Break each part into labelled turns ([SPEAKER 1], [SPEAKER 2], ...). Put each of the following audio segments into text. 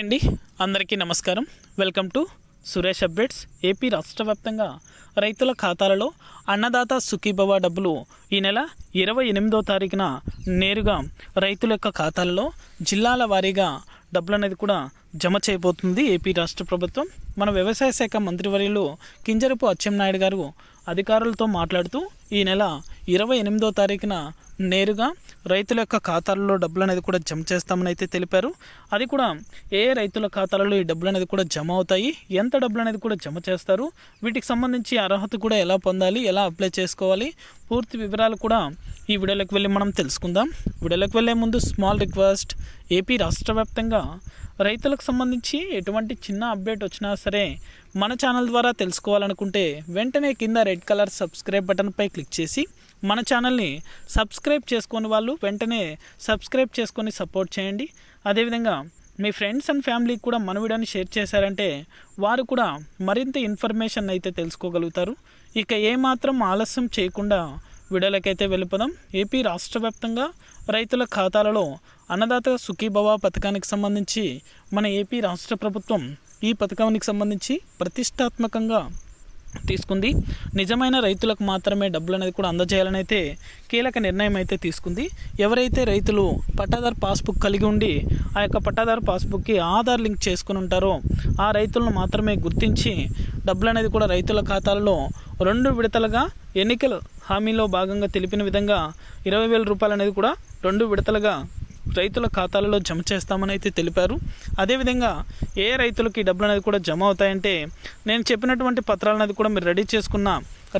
[SPEAKER 1] Hi అండి. అందరికీ నమస్కారం. Welcome to Suresh updates. AP రాష్ట్ర వ్యాప్తంగా రైతుల ఖాతాలలో అన్నదాత సుఖీభవ డబ్బులు ఈ నెల ఇరవై ఎనిమిదో తారీఖున నేరుగా రైతుల యొక్క ఖాతాలలో జిల్లాల వారీగా డబ్బులు అనేది కూడా జమ చేయబోతుంది ఏపీ రాష్ట్ర ప్రభుత్వం. మన వ్యవసాయ శాఖ మంత్రివర్యులు కింజరపు అచ్చెన్నాయుడు గారు అధికారులతో మాట్లాడుతూ ఈ నెల ఇరవై ఎనిమిదో తారీఖున నేరుగా రైతుల యొక్క ఖాతాలలో డబ్బులు అనేది కూడా జమ చేస్తామని అయితే తెలిపారు. అది కూడా ఏ ఏ రైతుల ఖాతాలలో ఈ డబ్బులు అనేది కూడా జమ అవుతాయి? ఎంత డబ్బులు అనేది కూడా జమ చేస్తారు? వీటికి సంబంధించి అర్హత కూడా ఎలా పొందాలి? ఎలా అప్లై చేసుకోవాలి? పూర్తి వివరాలు కూడా ఈ వీడియోలోకి వెళ్ళి మనం తెలుసుకుందాం. వీడియోలోకి వెళ్ళే ముందు స్మాల్ రిక్వెస్ట్ ఏపీ రాష్ట్ర వ్యాప్తంగా రైతులకు సంబంధించి ఎటువంటి చిన్న అప్డేట్ వచ్చినా సరే మన ఛానల్ ద్వారా తెలుసుకోవాలనుకుంటే వెంటనే కింద రెడ్ కలర్ సబ్స్క్రైబ్ బటన్పై క్లిక్ చేసి మన ఛానల్ని సబ్స్క్రైబ్ చేసుకుని వాళ్ళు వెంటనే సబ్స్క్రైబ్ చేసుకొని సపోర్ట్ చేయండి. అదేవిధంగా మీ ఫ్రెండ్స్ అండ్ ఫ్యామిలీకి కూడా మన వీడియోని షేర్ చేశారంటే వారు కూడా మరింత ఇన్ఫర్మేషన్ అయితే తెలుసుకోగలుగుతారు. ఇక ఏమాత్రం ఆలస్యం చేయకుండా వీడియోలకైతే వెళ్ళిపోదాం ఏపీ రాష్ట్ర వ్యాప్తంగా రైతుల ఖాతాలలో అన్నదాత సుఖీభవ పథకానికి సంబంధించి మన ఏపీ రాష్ట్ర ప్రభుత్వం ఈ పథకానికి సంబంధించి ప్రతిష్టాత్మకంగా తీసుకుంది. నిజమైన రైతులకు మాత్రమే డబ్బులు అనేది కూడా అందజేయాలని అయితే కీలక నిర్ణయం అయితే తీసుకుంది. ఎవరైతే రైతులు పట్టాదారు పాస్బుక్ కలిగి ఉండి ఆ యొక్క పట్టాదారు పాస్బుక్కి ఆధార్ లింక్ చేసుకుని ఉంటారో ఆ రైతులను మాత్రమే గుర్తించి డబ్బులు అనేది కూడా రైతుల ఖాతాలలో రెండు విడతలుగా ఎన్నికలు హామీలో భాగంగా తెలిపిన విధంగా ఇరవై వేల రూపాయలు అనేది కూడా రెండు విడతలుగా రైతుల ఖాతాలలో జమ చేస్తామని అయితే తెలిపారు. అదేవిధంగా ఏ రైతులకి డబ్బులు అనేది కూడా జమ అవుతాయంటే నేను చెప్పినటువంటి పత్రాలు అనేది కూడా మీరు రెడీ చేసుకున్న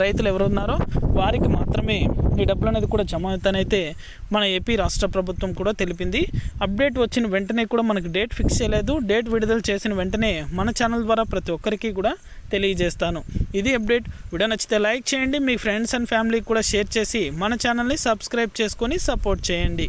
[SPEAKER 1] రైతులు ఎవరు ఉన్నారో వారికి మాత్రమే ఈ డబ్బులు అనేది కూడా జమ అవుతానైతే మన ఏపీ రాష్ట్ర ప్రభుత్వం కూడా తెలిపింది. అప్డేట్ వచ్చిన వెంటనే కూడా మనకు డేట్ ఫిక్స్ చేయలేదు. డేట్ విడుదల చేసిన వెంటనే మన ఛానల్ ద్వారా ప్రతి ఒక్కరికి కూడా తెలియజేస్తాను. ఇది అప్డేట్. వీడియో నచ్చితే లైక్ చేయండి. మీ ఫ్రెండ్స్ అండ్ ఫ్యామిలీకి కూడా షేర్ చేసి మన ఛానల్ని సబ్స్క్రైబ్ చేసుకొని సపోర్ట్ చేయండి.